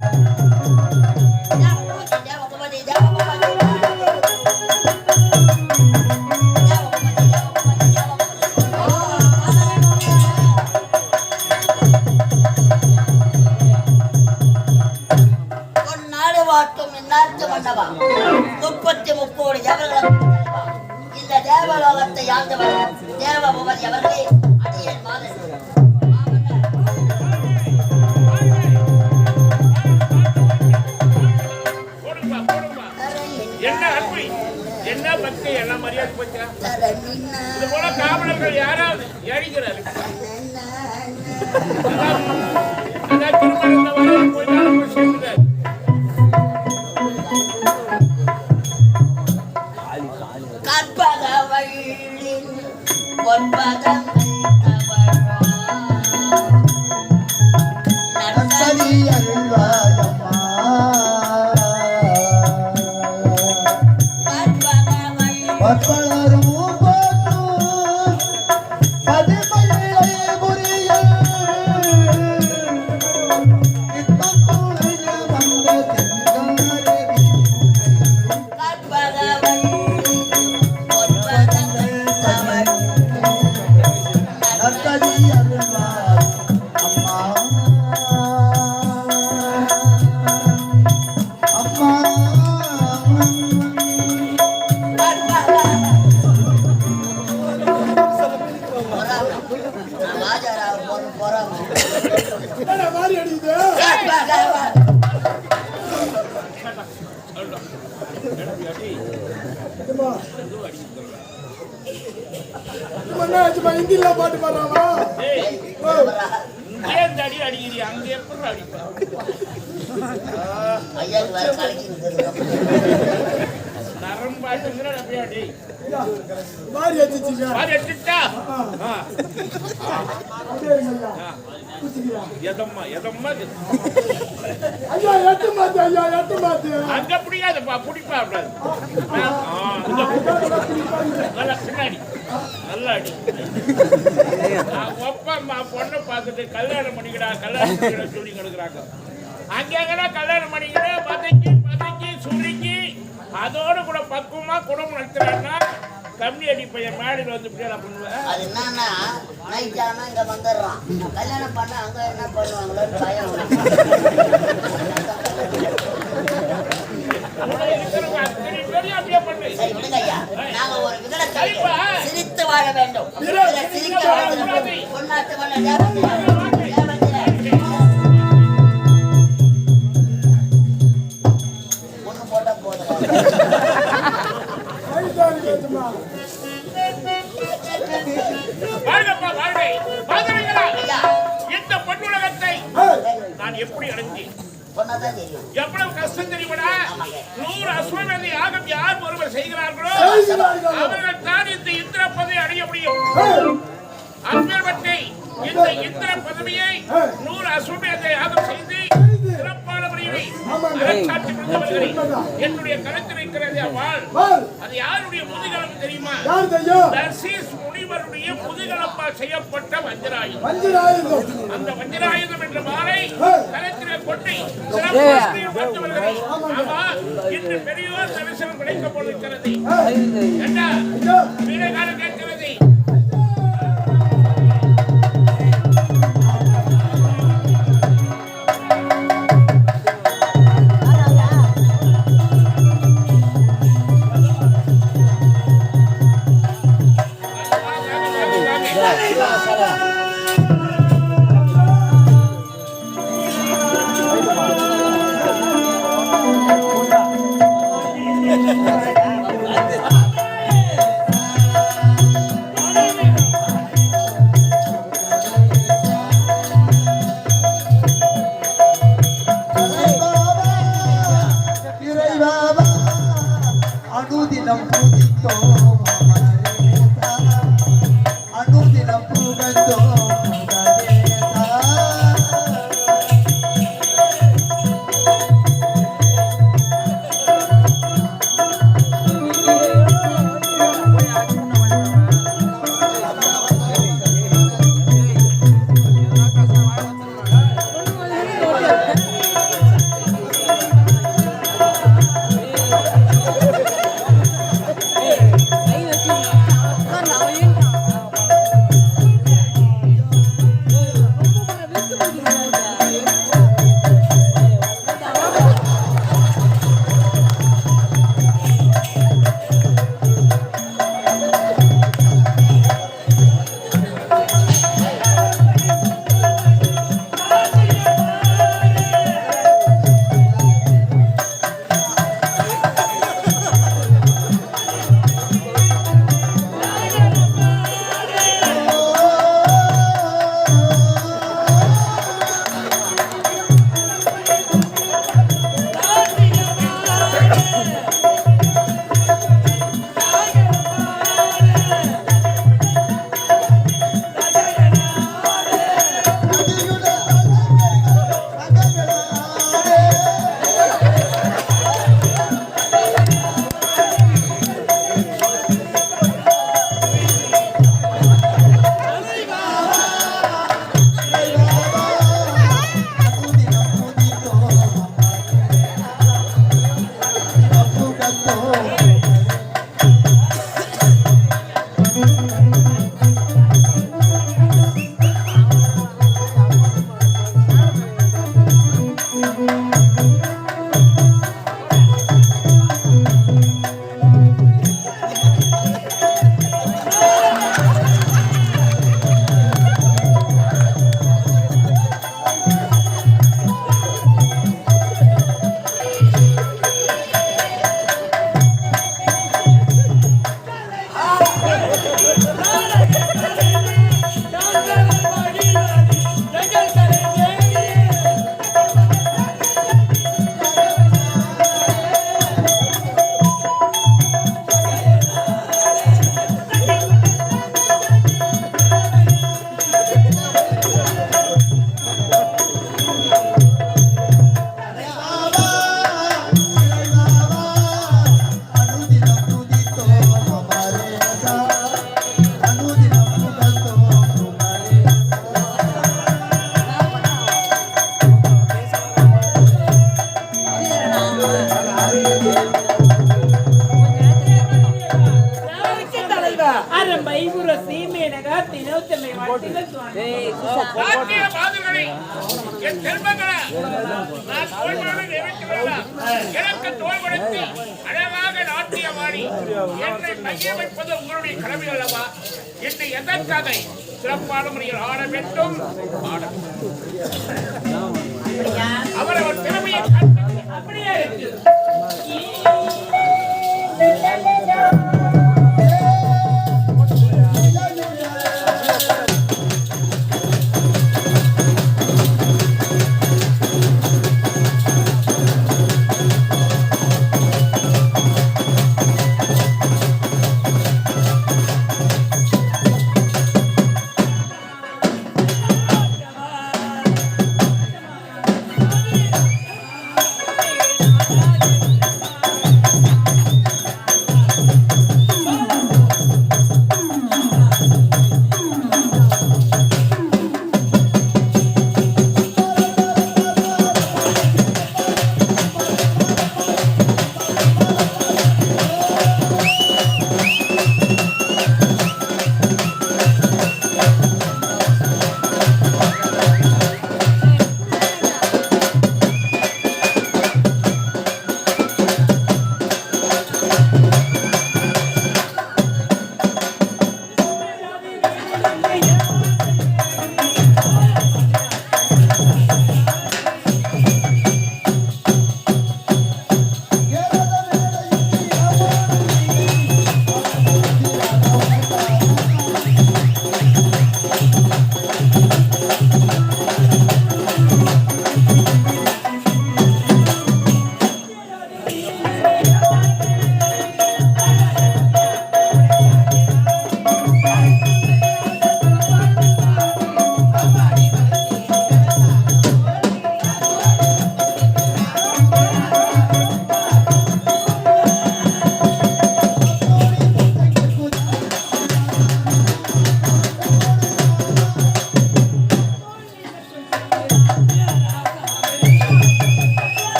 நாடு கற்பக வள்ளின் ஹிந்தில பாட்டு பாடுறானா ஏய் ஏன் தடி அடிக்கிறீ அங்க எப்படி அடிப்பா ஐயாக்கு வேற மாறி பாரு எடுத்துட்டா ஆ, எதம்மா எதம்மா ஐயா எட்டு மாத்து ஐயா எட்டு மாத்து அங்க அப்படியாது நல்லா பின்னாடி நல்லா அடி பொண்ணை பார்த்துட்டு கல்யாணம் பண்ணிக்கடா கல்யாணம் பண்ணிக்கடா சொல்லி கொடுக்குறாங்க. அங்க கல்யாணம் பண்ணிக்கிறேன் பார்த்து குடும்பம் நடத்துறான்னா கம்மி அடி பையன் மேடையில் வந்து இப்படியா பண்ணுவேன். அது என்னன்னா நைட் ஆனா இங்க வந்துடுறான். கல்யாணம் பண்ண அங்க என்ன பண்ணுவாங்களோன்னு பயம் கூட இருக்கிறவங்க அத்தனை பேரையும் அப்படியே பண்ணு. சரி அவர்கள் தான் இந்த இந்திர பதவி அடைய முடியும். அப்பேற்பட்டை இந்த இந்திர பதவியை நூறு அஸ்வமேத யாகம் செய்து சிறப்பான முறையிலே என்னுடைய கருத்தில் இருக்கிறது அது யாருடைய முதுகலம் தெரியுமா? யார் தெரியும்? தர்சீஸ் முனிவருடைய முதுகலப்பால் செய்யப்பட்ட வஞ்சராயுதம். வஞ்சிராயுதம். அந்த வஜ்ராயுதம் என்ற மாலை. கலத்திலே கொண்டு இன்று பெரியோர் தரிசனம் கிடைக்க போலிருக்கிறது ஏய் என்ன ஐயா. எனக்கு தோல் கொடுத்து அழகாக நாட்டியமாடி என்னை மைய வைப்பது உங்களுடைய கடமை அல்லவா? என்று எதற்காக சிறப்பான முறையில் ஆட வேண்டும்? ஆட வேண்டும். அவரவர் திறமையை அப்படியே இருக்கு.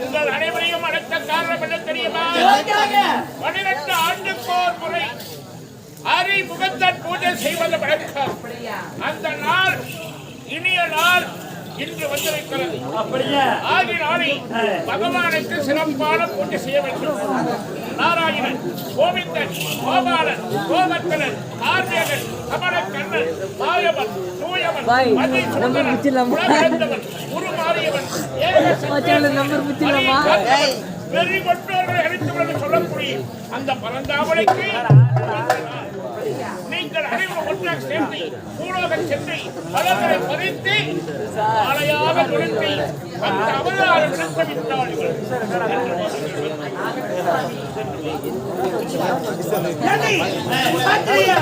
உங்கள் அனைவரையும் அழைத்த காரணம் என்ன தெரியுமா பன்னிரண்டு ஆண்டுக்கு ஒரு முறை அறிமுகத்தன் பூஜை செய்வது வழக்கம் அந்த நாள் இனிய நாள் இன்று வந்திருக்கிறது ஆகினாலே பகவானுக்கு சிறப்பான பூஜை செய்ய வேண்டும் நாராயணன் கோவிந்தன் கோபாலன் கோவர்த்தனன் ஆர்மியகன் கமலக்கண்ணன் மாயவன் கொண்டவர்களை அழித்தவர்கள் சொல்லக்கூடிய அந்த பரந்தாமலைக்கு நீங்கள் அனைவரும் ஒன்றாக சேர்ந்து அந்த விட்டார்கள் ஏண்டி? பாத்திரியா?